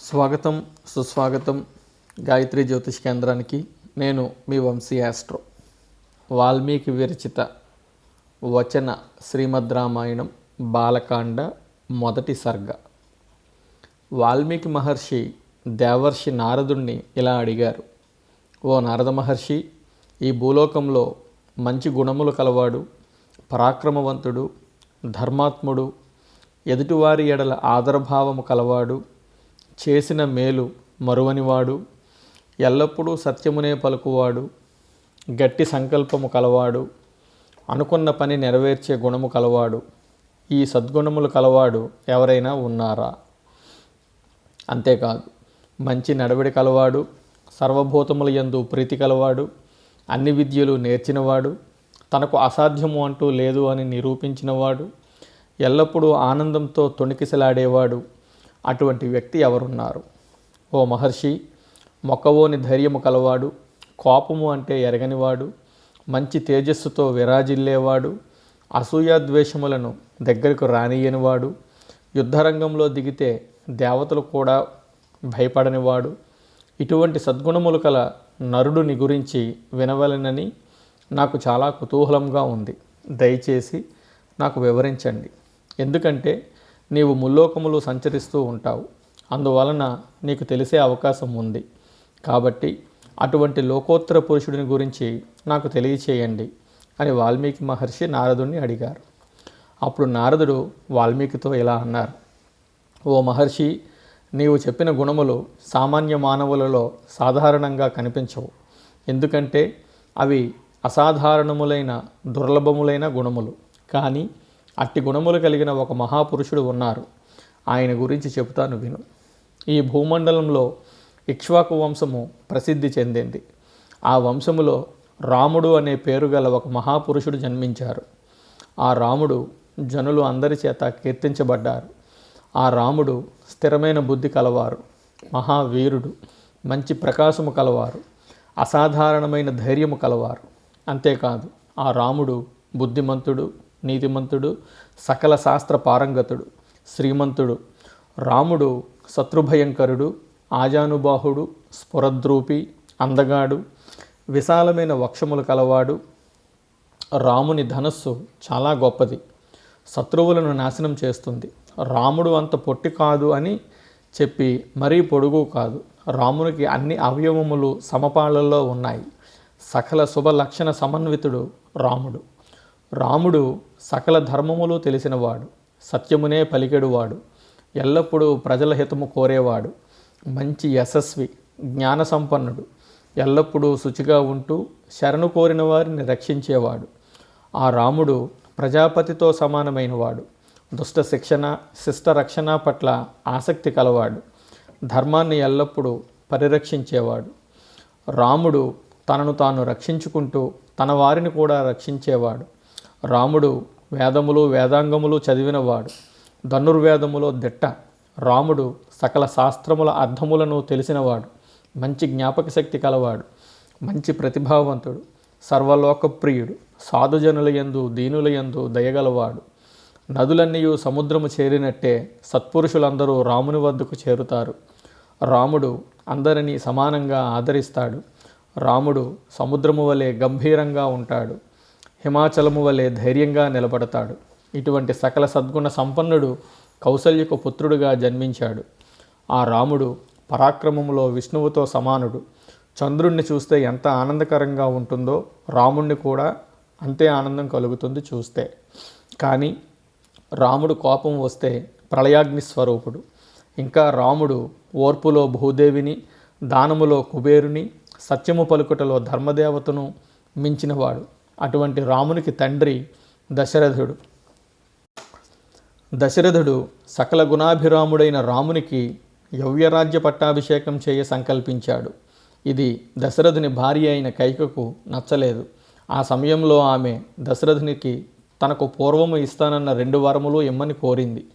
స్వాగతం సుస్వాగతం గాయత్రి జ్యోతిష్ కేంద్రానికి. నేను మీ వంశీ ఆస్ట్రో. వాల్మీకి విరచిత వచన శ్రీమద్ రామాయణం బాలకాండ మొదటి సర్గ. వాల్మీకి మహర్షి దేవర్షి నారదుణ్ణి ఇలా అడిగారు. ఓ నారద మహర్షి ఈ భూలోకంలో మంచి గుణములు కలవాడు పరాక్రమవంతుడు ధర్మాత్ముడు ఎదుటివారి ఎడల ఆదరభావము కలవాడు చేసిన మేలు మరువనివాడు ఎల్లప్పుడూ సత్యమునే పలుకువాడు గట్టి సంకల్పము కలవాడు అనుకున్న పని నెరవేర్చే గుణము కలవాడు ఈ సద్గుణములు కలవాడు ఎవరైనా ఉన్నారా? అంతేకాదు మంచి నడవడి కలవాడు సర్వభూతముల యందు ప్రీతి కలవాడు అన్ని విద్యలు నేర్చినవాడు తనకు అసాధ్యము అంటూ లేదు అని నిరూపించినవాడు ఎల్లప్పుడూ ఆనందంతో తొణికిసలాడేవాడు అటువంటి వ్యక్తి ఎవరున్నారు? ఓ మహర్షి మొక్కవోని ధైర్యము కలవాడు కోపము అంటే ఎరగనివాడు మంచి తేజస్సుతో విరాజిల్లేవాడు అసూయాద్వేషములను దగ్గరకు రానియనివాడు యుద్ధరంగంలో దిగితే దేవతలు కూడా భయపడనివాడు ఇటువంటి సద్గుణములు కల నరుడుని గురించి వినవలనని నాకు చాలా కుతూహలంగా ఉంది. దయచేసి నాకు వివరించండి. ఎందుకంటే నీవు ముల్లోకములు సంచరిస్తూ ఉంటావు. అందువలన నీకు తెలిసే అవకాశం ఉంది. కాబట్టి అటువంటి లోకోత్తర పురుషుడిని గురించి నాకు తెలియచేయండి అని వాల్మీకి మహర్షి నారదుణ్ణి అడిగారు. అప్పుడు నారదుడు వాల్మీకితో ఇలా అన్నారు. ఓ మహర్షి నీవు చెప్పిన గుణములు సామాన్య మానవులలో సాధారణంగా కనిపించవు. ఎందుకంటే అవి అసాధారణములైన దుర్లభములైన గుణములు. కానీ అట్టి గుణములు కలిగిన ఒక మహాపురుషుడు ఉన్నారు. ఆయన గురించి చెబుతాను విను. ఈ భూమండలంలో ఇక్ష్వాకు వంశము ప్రసిద్ధి చెందింది. ఆ వంశములో రాముడు అనే పేరు గల ఒక మహాపురుషుడు జన్మించారు. ఆ రాముడు జనులు అందరి చేత కీర్తించబడ్డారు. ఆ రాముడు స్థిరమైన బుద్ధి కలవారు మహావీరుడు మంచి ప్రకాశము కలవారు అసాధారణమైన ధైర్యము కలవారు. అంతేకాదు ఆ రాముడు బుద్ధిమంతుడు నీతిమంతుడు సకల శాస్త్ర పారంగతుడు శ్రీమంతుడు. రాముడు శత్రుభయంకరుడు ఆజానుబాహుడు స్ఫురద్రూపి అందగాడు విశాలమైన వక్షములు కలవాడు. రాముని ధనస్సు చాలా గొప్పది. శత్రువులను నాశనం చేస్తుంది. రాముడు అంత పొట్టి కాదు అని చెప్పి మరీ పొడుగు కాదు. రామునికి అన్ని అవయవములు సమపాళల్లో ఉన్నాయి. సకల శుభ లక్షణ సమన్వితుడు రాముడు. రాముడు సకల ధర్మములు తెలిసినవాడు. సత్యమునే పలికెడువాడు. ఎల్లప్పుడూ ప్రజల హితము కోరేవాడు. మంచి యశస్వి జ్ఞాన సంపన్నుడు ఎల్లప్పుడూ శుచిగా ఉంటూ శరణు కోరిన వారిని రక్షించేవాడు. ఆ రాముడు ప్రజాపతితో సమానమైనవాడు. దుష్ట శిక్షణ శిష్ట రక్షణ పట్ల ఆసక్తి కలవాడు. ధర్మాన్ని ఎల్లప్పుడూ పరిరక్షించేవాడు. రాముడు తనను తాను రక్షించుకుంటూ తన వారిని కూడా రక్షించేవాడు. రాముడు వేదములు వేదాంగములు చదివినవాడు. ధనుర్వేదములో దిట్ట. రాముడు సకల శాస్త్రముల అర్థములను తెలిసినవాడు. మంచి జ్ఞాపక శక్తి కలవాడు. మంచి ప్రతిభావంతుడు. సర్వలోకప్రియుడు. సాధుజనుల యందు దీనుల యందు దయగలవాడు. నదులన్నీ సముద్రము చేరినట్టే సత్పురుషులందరూ రాముని వద్దకు చేరుతారు. రాముడు అందరినీ సమానంగా ఆదరిస్తాడు. రాముడు సముద్రము వలె గంభీరంగా ఉంటాడు. హిమాచలము వలె ధైర్యంగా నిలబడతాడు. ఇటువంటి సకల సద్గుణ సంపన్నుడు కౌసల్యకు పుత్రుడుగా జన్మించాడు. ఆ రాముడు పరాక్రమములో విష్ణువుతో సమానుడు. చంద్రుణ్ణి చూస్తే ఎంత ఆనందకరంగా ఉంటుందో రాముణ్ణి కూడా అంతే ఆనందం కలుగుతుంది చూస్తే. కానీ రాముడు కోపం వస్తే ప్రళయాగ్ని స్వరూపుడు. ఇంకా రాముడు ఓర్పులో భూదేవిని దానములో కుబేరుని సత్యము పలుకుటలో ధర్మదేవతను మించినవాడు. అటువంటి రామునికి తండ్రి దశరథుడు. దశరథుడు సకల గుణాభిరాముడైన రామునికి యవ్యరాజ్య పట్టాభిషేకం చేయ సంకల్పించాడు. ఇది దశరథుని భార్య అయిన కైకకు నచ్చలేదు. ఆ సమయంలో ఆమె దశరథునికి తనకు పూర్వము ఇస్తానన్న రెండు వరములు ఇమ్మని కోరింది.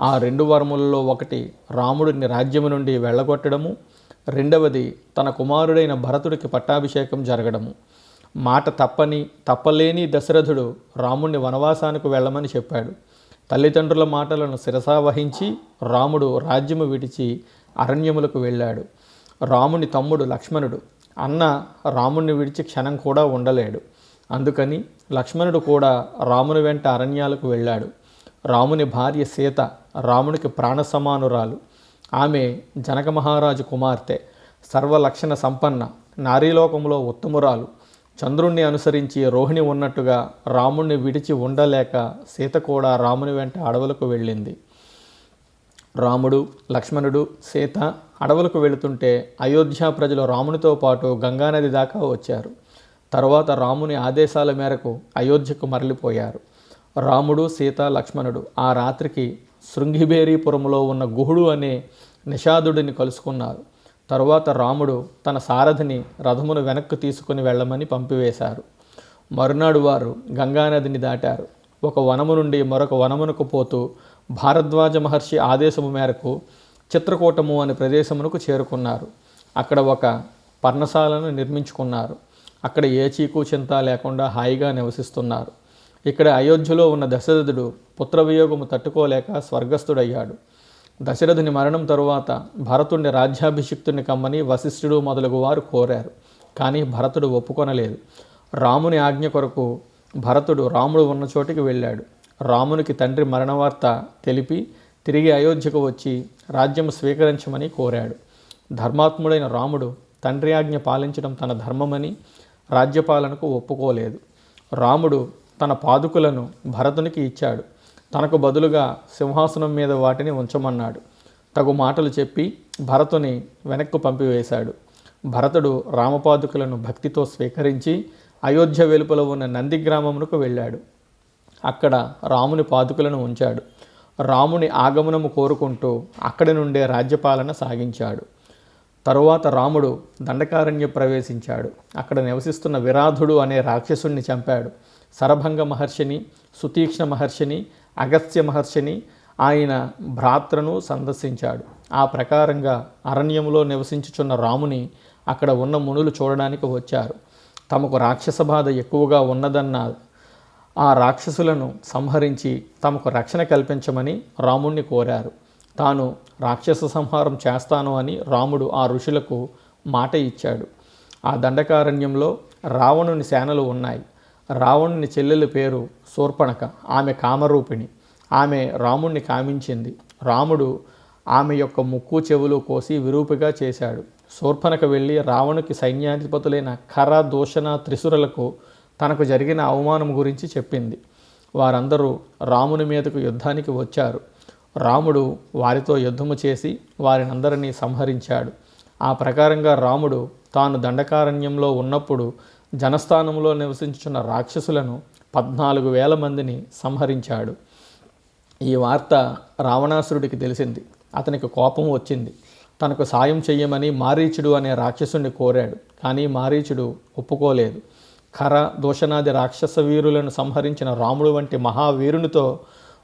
ఆ రెండు వరములలో ఒకటి రాముడిని రాజ్యము నుండి వెళ్ళగొట్టడము రెండవది తన కుమారుడైన భరతుడికి పట్టాభిషేకం జరగడము. మాట తప్పని తప్పలేని దశరథుడు రాముణ్ణి వనవాసానికి వెళ్ళమని చెప్పాడు. తల్లిదండ్రుల మాటలను శిరసా వహించి రాముడు రాజ్యము విడిచి అరణ్యములకు వెళ్ళాడు. రాముని తమ్ముడు లక్ష్మణుడు అన్న రాముణ్ణి విడిచి క్షణం కూడా ఉండలేడు. అందుకని లక్ష్మణుడు కూడా రాముని వెంట అరణ్యాలకు వెళ్ళాడు. రాముని భార్య సీత రామునికి ప్రాణ సమానురాలు ఆమె జనక మహారాజు కుమార్తె సర్వలక్షణ సంపన్న నారీలోకంలో ఉత్తమురాలు. చంద్రుణ్ణి అనుసరించి రోహిణి ఉన్నట్టుగా రాముణ్ణి విడిచి ఉండలేక సీత కూడా రాముని వెంట అడవులకు వెళ్ళింది. రాముడు లక్ష్మణుడు సీత అడవులకు వెళుతుంటే అయోధ్య ప్రజలు రామునితో పాటు గంగానది దాకా వచ్చారు. తర్వాత రాముని ఆదేశాల మేరకు అయోధ్యకు మరలిపోయారు. రాముడు సీత లక్ష్మణుడు ఆ రాత్రికి శృంగిబేరీపురంలో ఉన్న గుహుడు అనే నిషాదుడిని కలుసుకున్నారు. తరువాత రాముడు తన సారథిని రథమును వెనక్కు తీసుకుని వెళ్ళమని పంపివేశారు. మరునాడు వారు గంగానదిని దాటారు. ఒక వనము నుండి మరొక వనమునకు పోతూ భారద్వాజ మహర్షి ఆదేశము మేరకు చిత్రకూటము అనే ప్రదేశమునకు చేరుకున్నారు. అక్కడ ఒక పర్ణశాలను నిర్మించుకున్నారు. అక్కడ ఏ చీకు చింత లేకుండా హాయిగా నివసిస్తున్నారు. ఇక్కడ అయోధ్యలో ఉన్న దశరథుడు పుత్రవియోగము తట్టుకోలేక స్వర్గస్థుడయ్యాడు. దశరథుని మరణం తరువాత భరతుడిని రాజ్యాభిషిక్తుని కమ్మని వశిష్ఠుడు మొదలగు వారు కోరారు. కానీ భరతుడు ఒప్పుకొనలేదు. రాముని ఆజ్ఞ కొరకు భరతుడు రాముడు ఉన్న చోటికి వెళ్ళాడు. రామునికి తండ్రి మరణ వార్త తెలిపి తిరిగి అయోధ్యకు వచ్చి రాజ్యం స్వీకరించమని కోరాడు. ధర్మాత్ముడైన రాముడు తండ్రి ఆజ్ఞ పాలించడం తన ధర్మమని రాజ్యపాలనకు ఒప్పుకోలేదు. రాముడు తన పాదుకులను భరతునికి ఇచ్చాడు. తనకు బదులుగా సింహాసనం మీద వాటిని ఉంచమన్నాడు. తగు మాటలు చెప్పి భరతుని వెనక్కు పంపివేశాడు. భరతుడు రామపాదుకులను భక్తితో స్వీకరించి అయోధ్య వెలుపల ఉన్న నంది గ్రామమునకు వెళ్ళాడు. అక్కడ రాముని పాదుకులను ఉంచాడు. రాముని ఆగమనము కోరుకుంటూ అక్కడి నుండే రాజ్యపాలన సాగించాడు. తరువాత రాముడు దండకారణ్య ప్రవేశించాడు. అక్కడ నివసిస్తున్న విరాధుడు అనే రాక్షసుణ్ణి చంపాడు. సరభంగ మహర్షిని సుతీక్ష్ణ మహర్షిని అగస్త్య మహర్షిని ఆయన భ్రాత్రను సందర్శించాడు. ఆ ప్రకారంగా అరణ్యంలో నివసించుచున్న రాముని అక్కడ ఉన్న మునులు చూడడానికి వచ్చారు. తమకు రాక్షస బాధ ఎక్కువగా ఉన్నదన్న ఆ రాక్షసులను సంహరించి తమకు రక్షణ కల్పించమని రాముణ్ణి కోరారు. తాను రాక్షస సంహారం చేస్తాను అని రాముడు ఆ ఋషులకు మాట ఇచ్చాడు. ఆ దండకారణ్యంలో రావణుని సేనలు ఉన్నాయి. రావణుని చెల్లెలి పేరు శూర్పణక ఆమె కామరూపిణి. ఆమె రాముణ్ణి కామించింది. రాముడు ఆమె యొక్క ముక్కు చెవులు కోసి విరూపిగా చేశాడు. శూర్పణక వెళ్ళి రావణుకి సైన్యాధిపతులైన ఖర దూషణ త్రిశురలకు తనకు జరిగిన అవమానం గురించి చెప్పింది. వారందరూ రాముని మీదకు యుద్ధానికి వచ్చారు. రాముడు వారితో యుద్ధము చేసి వారినందరినీ సంహరించాడు. ఆ ప్రకారంగా రాముడు తాను దండకారణ్యంలో ఉన్నప్పుడు జనస్థానంలో నివసించున్న రాక్షసులను పద్నాలుగు వేల మందిని సంహరించాడు. ఈ వార్త రావణాసురుడికి తెలిసింది. అతనికి కోపం వచ్చింది. తనకు సాయం చెయ్యమని మారీచుడు అనే రాక్షసుని కోరాడు. కానీ మారీచుడు ఒప్పుకోలేదు. ఖర దూషణాది రాక్షస వీరులను సంహరించిన రాముడు వంటి మహావీరునితో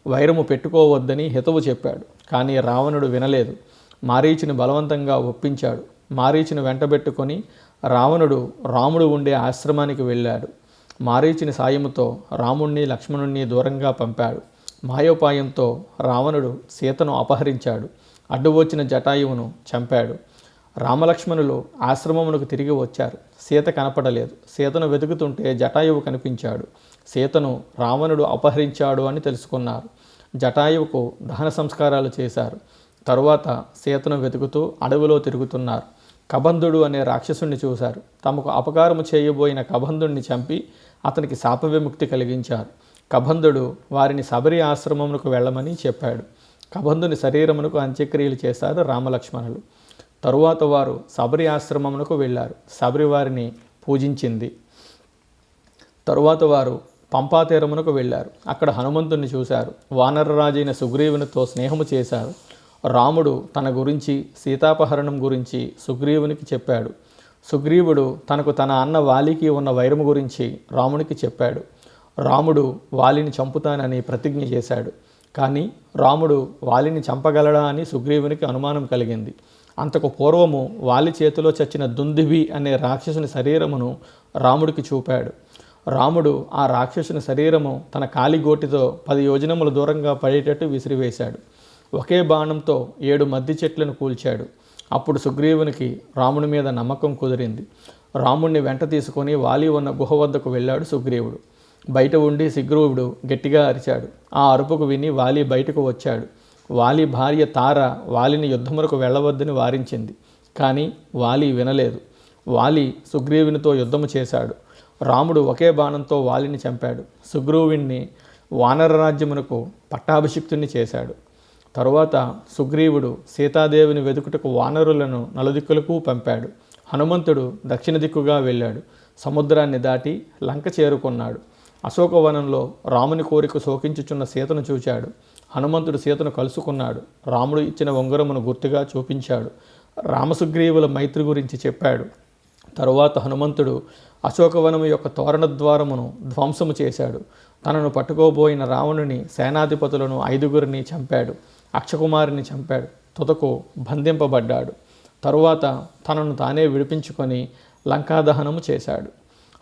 వైరము పెట్టుకోవద్దని హితవు చెప్పాడు. కానీ రావణుడు వినలేదు. మారీచిని బలవంతంగా ఒప్పించాడు. మారీచిని వెంటబెట్టుకొని రావణుడు రాముడు ఉండే ఆశ్రమానికి వెళ్ళాడు. మారీచిని సాయముతో రాముణ్ణి లక్ష్మణుణ్ణి దూరంగా పంపాడు. మాయోపాయంతో రావణుడు సీతను అపహరించాడు. అడ్డు వచ్చిన జటాయువును చంపాడు. రామలక్ష్మణులు ఆశ్రమమునకు తిరిగి వచ్చారు. సీత కనపడలేదు. సీతను వెతుకుతుంటే జటాయువు కనిపించాడు. సీతను రావణుడు అపహరించాడు అని తెలుసుకున్నారు. జటాయువుకు దహన సంస్కారాలు చేశారు. తరువాత సీతను వెతుకుతూ అడవిలో తిరుగుతున్నారు. కబంధుడు అనే రాక్షసుణ్ణి చూశారు. తమకు అపకారము చేయబోయిన కబంధుణ్ణి చంపి అతనికి శాప విముక్తి కలిగించారు. కబంధుడు వారిని శబరి ఆశ్రమమునకు వెళ్ళమని చెప్పాడు. కబంధుని శరీరమునకు అంత్యక్రియలు చేశారు రామలక్ష్మణులు. తరువాత వారు శబరి ఆశ్రమమునకు వెళ్ళారు. శబరి వారిని పూజించింది. తరువాత వారు పంపాతీరమునకు వెళ్ళారు. అక్కడ హనుమంతుణ్ణి చూశారు. వానరరాజైన సుగ్రీవునితో స్నేహము చేశారు. రాముడు తన గురించి సీతాపహరణం గురించి సుగ్రీవునికి చెప్పాడు. సుగ్రీవుడు తనకు తన అన్న వాలికి ఉన్న వైరము గురించి రామునికి చెప్పాడు. రాముడు వాలిని చంపుతానని ప్రతిజ్ఞ చేశాడు. కానీ రాముడు వాలిని చంపగలడా అని సుగ్రీవునికి అనుమానం కలిగింది. అంతకు పూర్వము వాలి చేతిలో చచ్చిన దుందివి అనే రాక్షసుని శరీరమును రాముడికి చూపాడు. రాముడు ఆ రాక్షసుని శరీరము తన కాలిగోటితో పది యోజనముల దూరంగా పడేటట్టు విసిరివేశాడు. ఒకే బాణంతో ఏడు మద్ది చెట్లను కూల్చాడు. అప్పుడు సుగ్రీవునికి రాముని మీద నమ్మకం కుదిరింది. రాముణ్ణి వెంట తీసుకొని వాలి ఉన్న గుహ వద్దకు వెళ్ళాడు సుగ్రీవుడు. బయట ఉండి సుగ్రీవుడు గట్టిగా అరిచాడు. ఆ అరుపుకు విని వాలి బయటకు వచ్చాడు. వాలి భార్య తార వాలిని యుద్ధములకు వెళ్ళవద్దని వారించింది. కానీ వాలి వినలేదు. వాలి సుగ్రీవునితో యుద్ధము చేశాడు. రాముడు ఒకే బాణంతో వాలిని చంపాడు. సుగ్రీవుణ్ణి వానర రాజ్యమునకు పట్టాభిషిక్తుని చేశాడు. తరువాత సుగ్రీవుడు సీతాదేవిని వెతుకుటకు వానరులను నలుదిక్కులకు పంపాడు. హనుమంతుడు దక్షిణ దిక్కుగా వెళ్ళాడు. సముద్రాన్ని దాటి లంక చేరుకున్నాడు. అశోకవనంలో రాముని కోరిక శోకించుచున్న సీతను చూచాడు. హనుమంతుడు సీతను కలుసుకున్నాడు. రాముడు ఇచ్చిన ఉంగరమును గుర్తుగా చూపించాడు. రామసుగ్రీవుల మైత్రి గురించి చెప్పాడు. తరువాత హనుమంతుడు అశోకవనము యొక్క తోరణ ద్వారమును ధ్వంసము చేశాడు. తనను పట్టుకోబోయిన రావణుని సేనాధిపతులను ఐదుగురిని చంపాడు. అక్షకుమారిని చంపాడు. తుదకు బంధింపబడ్డాడు. తరువాత తనను తానే విడిపించుకొని లంకాదహనము చేశాడు.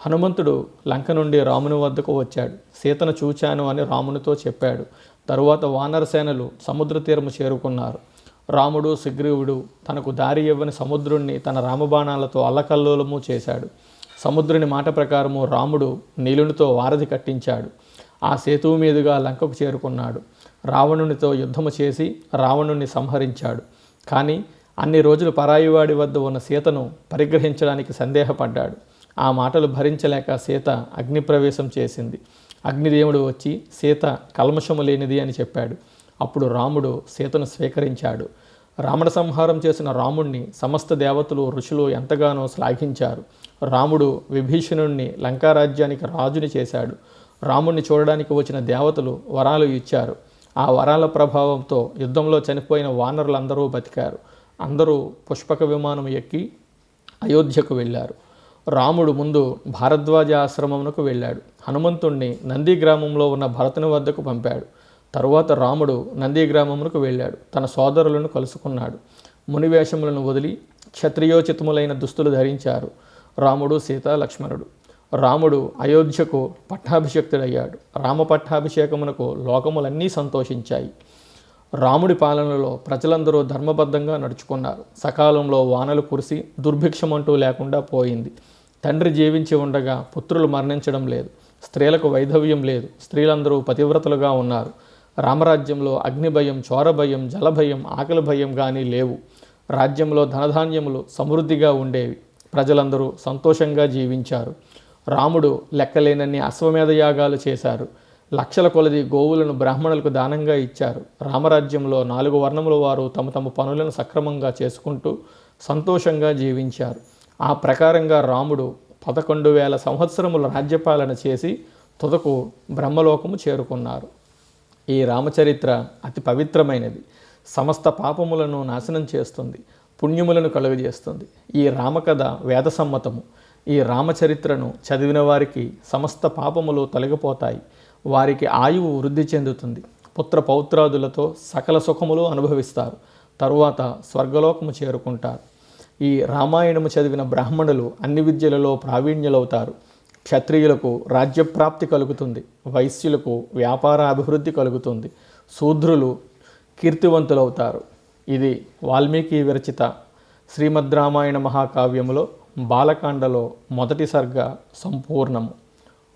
హనుమంతుడు లంక నుండి రాముని వద్దకు వచ్చాడు. సీతను చూచాను అని రామునితో చెప్పాడు. తరువాత వానరసేనలు సముద్ర తీరము చేరుకున్నారు. రాముడు సుగ్రీవుడు తనకు దారి ఇవ్వని సముద్రుణ్ణి తన రామబాణాలతో అల్లకల్లోలము చేశాడు. సముద్రుని మాట ప్రకారము రాముడు నీలునితో వారధి కట్టించాడు. ఆ సేతువు మీదుగా లంకకు చేరుకున్నాడు. రావణునితో యుద్ధము చేసి రావణుణ్ణి సంహరించాడు. కానీ అన్ని రోజులు పరాయివాడి వద్ద ఉన్న సీతను పరిగ్రహించడానికి సందేహపడ్డాడు. ఆ మాటలు భరించలేక సీత అగ్నిప్రవేశం చేసింది. అగ్నిదేవుడు వచ్చి సీత కల్మషము లేనిది అని చెప్పాడు. అప్పుడు రాముడు సీతను స్వీకరించాడు. రావణ సంహారం చేసిన రాముణ్ణి సమస్త దేవతలు ఋషులు ఎంతగానో శ్లాఘించారు. రాముడు విభీషణుణ్ణి లంకారాజ్యానికి రాజుని చేశాడు. రాముణ్ణి చూడడానికి వచ్చిన దేవతలు వరాలు ఇచ్చారు. ఆ వరాల ప్రభావంతో యుద్ధంలో చనిపోయిన వానరులందరూ బతికారు. అందరూ పుష్పక విమానం ఎక్కి అయోధ్యకు వెళ్ళారు. రాముడు ముందు భారద్వాజ ఆశ్రమమునకు వెళ్ళాడు. హనుమంతుణ్ణి నంది గ్రామంలో ఉన్న భరతుని వద్దకు పంపాడు. తరువాత రాముడు నంది గ్రామమునకు వెళ్ళాడు. తన సోదరులను కలుసుకున్నాడు. మునివేషములను వదిలి క్షత్రియోచితములైన దుస్తులు ధరించారు. రాముడు సీత లక్ష్మణుడు రాముడు అయోధ్యకు పట్టాభిషక్తుడయ్యాడు. రామ పట్టాభిషేకమునకు లోకములన్నీ సంతోషించాయి. రాముడి పాలనలో ప్రజలందరూ ధర్మబద్ధంగా నడుచుకున్నారు. సకాలంలో వానలు కురిసి దుర్భిక్షమంటూ లేకుండా పోయింది. తండ్రి జీవించి ఉండగా పుత్రులు మరణించడం లేదు. స్త్రీలకు వైధవ్యం లేదు. స్త్రీలందరూ పతివ్రతలుగా ఉన్నారు. రామరాజ్యంలో అగ్నిభయం చోరభయం జలభయం ఆకలి భయం కానీ లేవు. రాజ్యంలో ధనధాన్యములు సమృద్ధిగా ఉండేవి. ప్రజలందరూ సంతోషంగా జీవించారు. రాముడు లెక్కలేనన్ని అశ్వమేధ యాగాలు చేశారు. లక్షల కొలది గోవులను బ్రాహ్మణులకు దానంగా ఇచ్చారు. రామరాజ్యంలో నాలుగు వర్ణముల వారు తమ తమ పనులను సక్రమంగా చేసుకుంటూ సంతోషంగా జీవించారు. ఆ ప్రకారంగా రాముడు పదకొండు వేల సంవత్సరముల రాజ్యపాలన చేసి తుదకు బ్రహ్మలోకము చేరుకున్నారు. ఈ రామచరిత్ర అతి పవిత్రమైనది. సమస్త పాపములను నాశనం చేస్తుంది. పుణ్యములను కలుగజేస్తుంది. ఈ రామకథ వేదసమ్మతము. ఈ రామచరిత్రను చదివిన వారికి సమస్త పాపములు తొలగిపోతాయి. వారికి ఆయువు వృద్ధి చెందుతుంది. పుత్ర పౌత్రాదులతో సకల సుఖములు అనుభవిస్తారు. తరువాత స్వర్గలోకము చేరుకుంటారు. ఈ రామాయణము చదివిన బ్రాహ్మణులు అన్ని విద్యలలో ప్రావీణ్యులవుతారు. క్షత్రియులకు రాజ్యప్రాప్తి కలుగుతుంది వైశ్యులకు వ్యాపార అభివృద్ధి కలుగుతుంది శూద్రులు కీర్తివంతులవుతారు. ఇది వాల్మీకి విరచిత శ్రీమద్ రామాయణ మహాకావ్యములో బాలకాండలో మొదటి సర్గ సంపూర్ణము.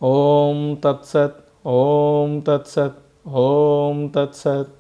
ఓం తత్సత్ ఓం తత్సత్ ఓం తత్సత్.